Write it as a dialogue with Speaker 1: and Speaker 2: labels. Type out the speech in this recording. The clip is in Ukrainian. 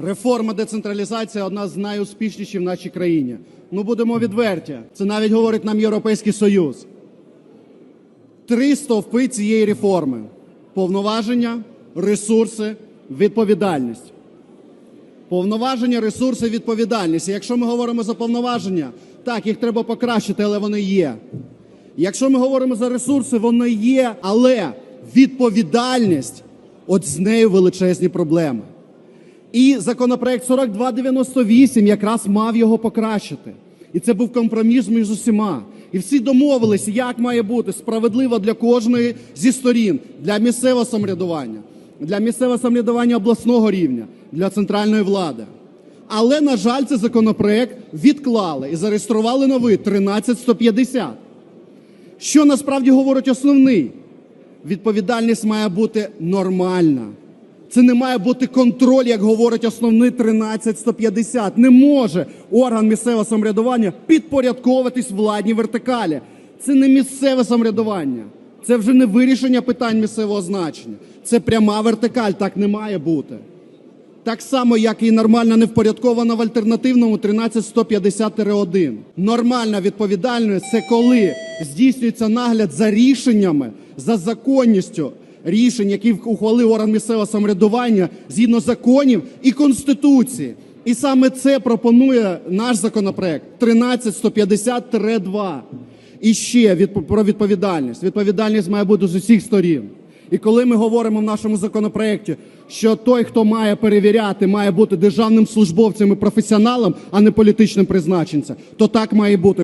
Speaker 1: Реформа децентралізація одна з найуспішніших в нашій країні. Ну будемо відверті. Це навіть говорить нам Європейський Союз. Три стовпи цієї реформи: повноваження, ресурси, відповідальність. Повноваження, ресурси, відповідальність. І Якщо ми говоримо за повноваження, так, їх треба покращити, але вони є. Якщо ми говоримо за ресурси, вони є, але відповідальність от з нею величезні проблеми. І законопроект 4298 якраз мав його покращити. І це був компроміс між усіма. І всі домовилися, як має бути справедливо для кожної зі сторін, для місцевого самоврядування, для місцевого самоврядування обласного рівня, для центральної влади. Але, на жаль, цей законопроект відклали і зареєстрували новий 13150. Що насправді говорить основний? Відповідальність має бути нормальна. Це не має бути контроль, як говорить основний 13150. Не може орган місцевого самоврядування підпорядковуватись владній вертикалі. Це не місцеве самоврядування. Це вже не вирішення питань місцевого значення. Це пряма вертикаль. Так не має бути. Так само, як і нормально не впорядковано в альтернативному 13150-1. Нормальна відповідальність це коли здійснюється нагляд за рішеннями, за законністю рішень, які ухвалив орган місцевого самоврядування згідно законів і конституції. І саме це пропонує наш законопроект 13150-2. І ще від, про відповідальність. Відповідальність має бути з усіх сторін. І коли ми говоримо в нашому законопроекті, що той, хто має перевіряти, має бути державним службовцем і професіоналом, а не політичним призначенцем, то так має бути.